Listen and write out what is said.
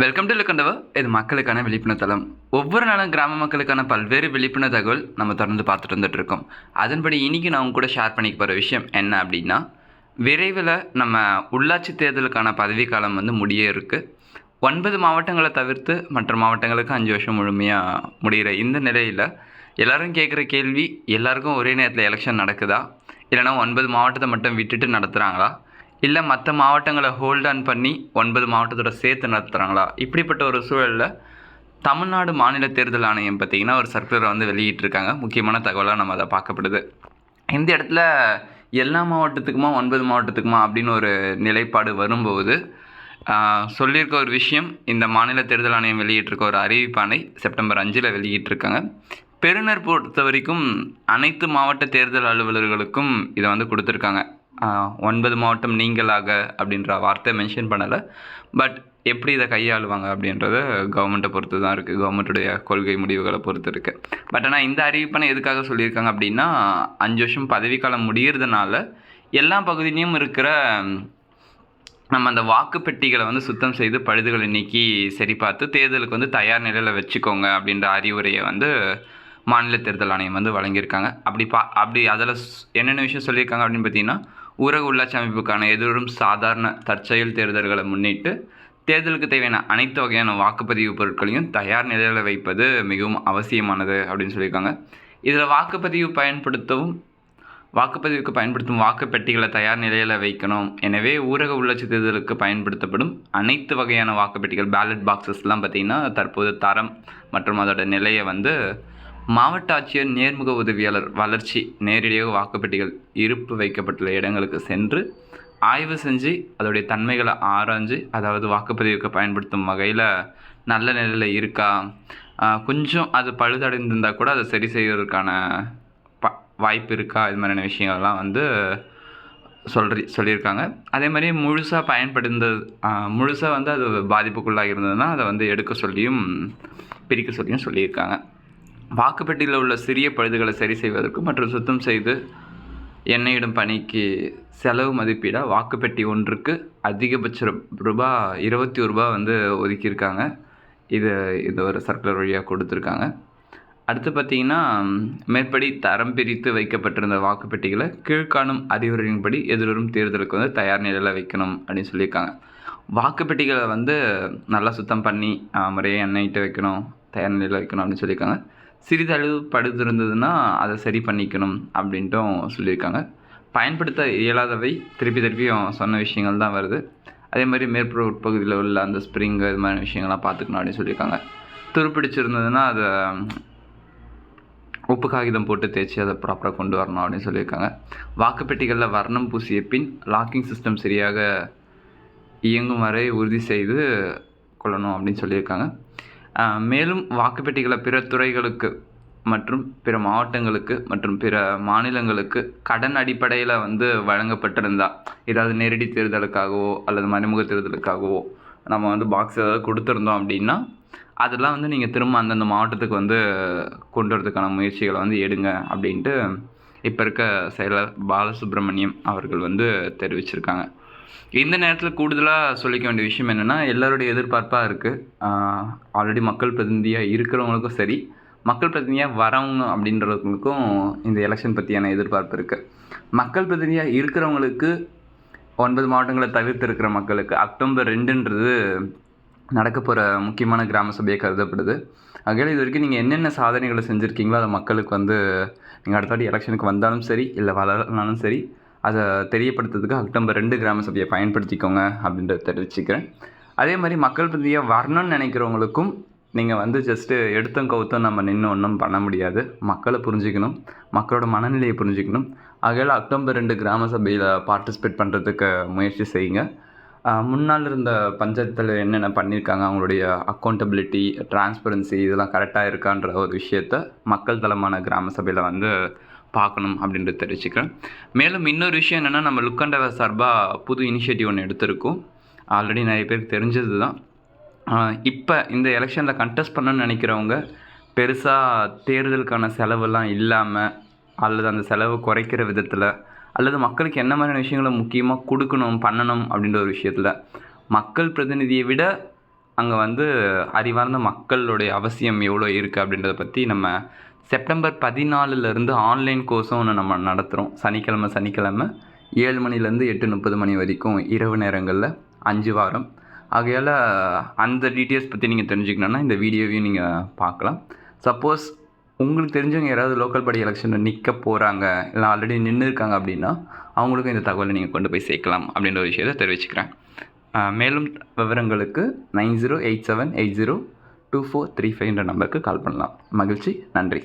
Welcome to லுக்கண்டவ இது மக்களுக்கான விழிப்புணர்வு தளம். ஒவ்வொரு நாளும் கிராம மக்களுக்கான பல்வேறு விழிப்புணர்வு தகவல் நம்ம தொடர்ந்து பார்த்துட்டு வந்துட்டு இருக்கோம். அதன்படி இன்றைக்கி நான் உங்க கூட ஷேர் பண்ணிக்க போகிற விஷயம் என்ன அப்படின்னா விரைவில் நம்ம உள்ளாட்சி தேர்தலுக்கான பதவிக்காலம் வந்து முடிய இருக்குது ஒன்பது மாவட்டங்களை தவிர்த்து மற்ற மாவட்டங்களுக்கு அஞ்சு வருஷம் முழுமையாக முடிகிற இந்த நிலையில் எல்லாரும் கேட்குற கேள்வி எல்லாருக்கும் ஒரே நேரத்தில் எலெக்ஷன் நடக்குதா? இல்லைன்னா ஒன்பது மாவட்டத்தை மட்டும் விட்டுட்டு நடத்துகிறாங்களா இல்லை மற்ற மாவட்டங்களை ஹோல்ட் ஆன் பண்ணி ஒன்பது மாவட்டத்தோட சேர்த்து நடத்துகிறாங்களா இப்படிப்பட்ட ஒரு சூழலில் தமிழ்நாடு மாநில தேர்தல் ஆணையம் பார்த்திங்கன்னா ஒரு சர்க்குலரை வந்து வெளியிட்டிருக்காங்க. முக்கியமான தகவலாக நம்ம அதை பார்க்கப்படுது. இந்த இடத்துல எல்லா மாவட்டத்துக்குமா ஒன்பது மாவட்டத்துக்குமா அப்படின்னு ஒரு நிலைப்பாடு வரும்போது சொல்லியிருக்க ஒரு விஷயம் இந்த மாநில தேர்தல் ஆணையம் வெளியிட்டிருக்க ஒரு அறிவிப்பானை செப்டம்பர் அஞ்சில் வெளியிட்டிருக்காங்க. பெருநர் பொறுத்த வரைக்கும் அனைத்து மாவட்ட தேர்தல் அலுவலர்களுக்கும் இதை வந்து கொடுத்துருக்காங்க. ஒன்பது மாவட்டம் நீங்களாக அப்படின்ற வார்த்தை மென்ஷன் பண்ணலை. பட் எப்படி இதை கையாளுவாங்க அப்படின்றத கவர்மெண்ட்டை பொறுத்து தான் இருக்குது கவர்மெண்ட்டுடைய கொள்கை முடிவுகளை பொறுத்து இருக்குது பட் ஆனால் இந்த அறிவிப்பனை எதுக்காக சொல்லியிருக்காங்க அப்படின்னா அஞ்சு வருஷம் பதவிக்காலம் முடிகிறதுனால எல்லா பகுதியிலையும் இருக்கிற நம்ம அந்த வாக்குப்பெட்டிகளை வந்து சுத்தம் செய்து பழுதுகளை நீக்கி சரி பார்த்து தேர்தலுக்கு வந்து தயார் நிலையில் வச்சுக்கோங்க அப்படின்ற அறிவுரையை வந்து மாநில தேர்தல் ஆணையம் வந்து வழங்கியிருக்காங்க. அப்படி பா அப்படி அதில் என்னென்ன விஷயம் சொல்லியிருக்காங்க அப்படின்னு பார்த்தீங்கன்னா ஊரக உள்ளாட்சி அமைப்புக்கான எதிரும் சாதாரண தற்செயல் தேர்தல்களை முன்னிட்டு தேர்தலுக்கு தேவையான அனைத்து வகையான வாக்குப்பதிவு பொருட்களையும் தயார் நிலையில் வைப்பது மிகவும் அவசியமானது அப்படின்னு சொல்லியிருக்காங்க. இதில் வாக்குப்பதிவு பயன்படுத்தவும் வாக்குப்பதிவுக்கு பயன்படுத்தும் வாக்குப்பெட்டிகளை தயார் நிலையில் வைக்கணும். எனவே ஊரக உள்ளாட்சி தேர்தலுக்கு பயன்படுத்தப்படும் அனைத்து வகையான வாக்குப்பெட்டிகள் பேலட் பாக்ஸஸ்லாம் பார்த்திங்கன்னா தற்போது தரம் மற்றும் அதோட நிலையை வந்து மாவட்ட ஆட்சியர் நேர்முக உதவியாளர் வளர்ச்சி நேரடியாக வாக்குப்பெட்டிகள் இருப்பு வைக்கப்பட்டுள்ள இடங்களுக்கு சென்று ஆய்வு செஞ்சு அதோடைய தன்மைகளை ஆராய்ஞ்சு அதாவது வாக்குப்பதிவுக்கு பயன்படுத்தும் வகையில் நல்ல நிலையில் இருக்கா? கொஞ்சம் அது பழுதடைந்திருந்தால் கூட அதை சரி செய்வதற்கான ப வாய்ப்பு இருக்கா? இது மாதிரியான விஷயங்கள்லாம் வந்து சொல்றி சொல்லியிருக்காங்க. அதே மாதிரி முழுசாக பயன்படுந்தது முழுசாக வந்து அது பாதிப்புக்குள்ளாக இருந்ததுன்னா அதை வந்து எடுக்க சொல்லியும் பிரிக்க சொல்லியும் சொல்லியிருக்காங்க. வாக்குப்பெட்டியில் உள்ள சிறிய பழுதுகளை சரி செய்வதற்கு மற்றும் சுத்தம் செய்து எண்ணெயிடும் பணிக்கு செலவு மதிப்பீட வாக்குப்பெட்டி ஒன்றுக்கு அதிகபட்ச ரூபா இருபத்தி ஒரு ரூபா வந்து ஒதுக்கியிருக்காங்க. இது இந்த ஒரு சர்க்குலர் வழியாக கொடுத்துருக்காங்க. அடுத்து பார்த்தீங்கன்னா மேற்படி தரம் பிரித்து வைக்கப்பட்டிருந்த வாக்குப்பெட்டிகளை கீழ்காணும் அறிவுரையின்படி எதிர்வரும் தேர்தலுக்கு வந்து தயார் நிலையில் வைக்கணும் அப்படின்னு சொல்லியிருக்காங்க. வாக்குப்பெட்டிகளை வந்து நல்லா சுத்தம் பண்ணி ஆஹ், முறையாக எண்ணெயிட்டு வைக்கணும் தயார் நிலையில் வைக்கணும் அப்படின்னு சொல்லியிருக்காங்க. சிறிதளவு படுத்திருந்ததுன்னா அதை சரி பண்ணிக்கணும் அப்படின்ட்டும் சொல்லியிருக்காங்க. பயன்படுத்த இயலாதவை திருப்பி திருப்பியும் சொன்ன விஷயங்கள் தான் வருது. அதே மாதிரி மேற்புற உட்பகுதியில் உள்ள அந்த ஸ்ப்ரிங்கு இது மாதிரி விஷயங்கள்லாம் பார்த்துக்கணும் அப்படின்னு சொல்லியிருக்காங்க. துருப்பிடிச்சிருந்ததுன்னா அதை உப்பு காகிதம் போட்டு தேய்ச்சி அதை ப்ராப்பராக கொண்டு வரணும் அப்படின்னு சொல்லியிருக்காங்க. வாக்குப்பெட்டிகளில் வர்ணம் பூசிய பின் லாக்கிங் சிஸ்டம் சரியாக இயங்கும் வரை உறுதி செய்து கொள்ளணும் அப்படின்னு சொல்லியிருக்காங்க. மேலும் வாக்குப்பெட்டிகளை பிற துறைகளுக்கு மற்றும் பிற மாவட்டங்களுக்கு மற்றும் பிற மாநிலங்களுக்கு கடன் அடிப்படையில் வந்து வழங்கப்பட்டிருந்தா ஏதாவது நேரடி தேர்தலுக்காகவோ அல்லது மறைமுக தேர்தலுக்காகவோ நம்ம வந்து பாக்ஸ் ஏதாவது கொடுத்துருந்தோம் அப்படின்னா அதெல்லாம் வந்து நீங்கள் திரும்ப அந்தந்த மாவட்டத்துக்கு வந்து கொண்டு வரதுக்கான முயற்சிகளை வந்து எடுங்க அப்படின்ட்டு இப்போ இருக்க செயலர் பாலசுப்ரமணியம் அவர்கள் வந்து தெரிவிச்சிருக்காங்க. இந்த நேரத்தில் கூடுதலாக சொல்லிக்க வேண்டிய விஷயம் என்னென்னா எல்லாருடைய எதிர்பார்ப்பாக இருக்குது ஆல்ரெடி மக்கள் பிரதிநிதியாக இருக்கிறவங்களுக்கும் சரி மக்கள் பிரதிநிதியாக வரவங்க அப்படின்றவங்களுக்கும் இந்த எலெக்ஷன் பற்றியான எதிர்பார்ப்பு இருக்குது மக்கள் பிரதிநிதியாக இருக்கிறவங்களுக்கு ஒன்பது மாவட்டங்களை தவிர்த்து இருக்கிற மக்களுக்கு அக்டோபர் ரெண்டுன்றது நடக்க போகிற முக்கியமான கிராம சபையை கருதப்படுது. ஆகையால் இது வரைக்கும் நீங்கள் என்னென்ன சாதனைகளை செஞ்சுருக்கீங்களோ அதை மக்களுக்கு வந்து நீங்கள் அடுத்தாடி எலெக்ஷனுக்கு வந்தாலும் சரி இல்லை வளரனாலும் சரி அதை தெரியப்படுத்துறதுக்கு அக்டோபர் ரெண்டு கிராம சபையை பயன்படுத்திக்கோங்க அப்படின்றத தெரிவிச்சுக்கிறேன். அதே மாதிரி மக்கள் பிரதியை வரணும்னு நினைக்கிறவங்களுக்கும் நீங்கள் வந்து ஜஸ்ட்டு எடுத்தும் கவுத்தும் நம்ம நின்று ஒன்றும் பண்ண முடியாது. மக்களை புரிஞ்சுக்கணும் மக்களோட மனநிலையை புரிஞ்சுக்கணும். ஆகையால் அக்டோபர் ரெண்டு கிராம சபையில் பார்ட்டிசிபேட் பண்ணுறதுக்கு முயற்சி செய்யுங்க. முன்னால் இருந்த பஞ்சாயத்தில் என்னென்ன பண்ணியிருக்காங்க அவங்களுடைய அக்கௌண்டபிலிட்டி டிரான்ஸ்பரன்சி இதெல்லாம் கரெக்டாக இருக்கான்ற ஒரு விஷயத்த மக்கள் தளமான கிராம சபையில் வந்து பார்க்கணும் அப்படின்றது தெரிவிச்சுக்கிறேன் மேலும் இன்னொரு விஷயம் என்னென்னா நம்ம லுக்கண்டவ சார்பாக புது இனிஷியேட்டிவ் ஒன்று எடுத்திருக்கோம். ஆல்ரெடி நிறைய பேருக்கு தெரிஞ்சது தான் இப்போ இந்த எலெக்ஷனில் கண்டெஸ்ட் பண்ணணும்னு நினைக்கிறவங்க பெருசாக தேர்தலுக்கான செலவெல்லாம் இல்லாமல் அல்லது அந்த செலவு குறைக்கிற விதத்தில் அல்லது மக்களுக்கு என்ன மாதிரியான விஷயங்களை முக்கியமாக கொடுக்கணும் பண்ணணும் அப்படின்ற ஒரு விஷயத்தில் மக்கள் பிரதிநிதியை விட அங்கே வந்து அறிவார்ந்த மக்களுடைய அவசியம் எவ்வளோ இருக்குது அப்படின்றத பற்றி நம்ம செப்டம்பர் பதினாலுலேருந்து ஆன்லைன் கோர்ஸும் ஒன்று நம்ம நடத்துகிறோம் சனிக்கிழமை சனிக்கிழமை ஏழு மணிலேருந்து எட்டு முப்பது மணி வரைக்கும் இரவு நேரங்களில் அஞ்சு வாரம். ஆகையால் அந்த டீட்டெயில்ஸ் பற்றி நீங்கள் தெரிஞ்சுக்கணுன்னா இந்த வீடியோவையும் நீங்கள் பார்க்கலாம். சப்போஸ் உங்களுக்கு தெரிஞ்சவங்க யாராவது லோக்கல் படி எலெக்ஷனில் நிற்க போகிறாங்க இல்லை ஆல்ரெடி நின்று இருக்காங்க அப்படின்னா அவங்களுக்கும் இந்த தகவலை நீங்கள் கொண்டு போய் சேர்க்கலாம் அப்படின்ற ஒரு விஷயத்தை தெரிவிச்சுக்கிறேன். மேலும் விவரங்களுக்கு nine zero eight seven eight zero two four three ஃபைவ்ன்ற நம்பருக்கு கால் பண்ணலாம். மகிழ்ச்சி. நன்றி.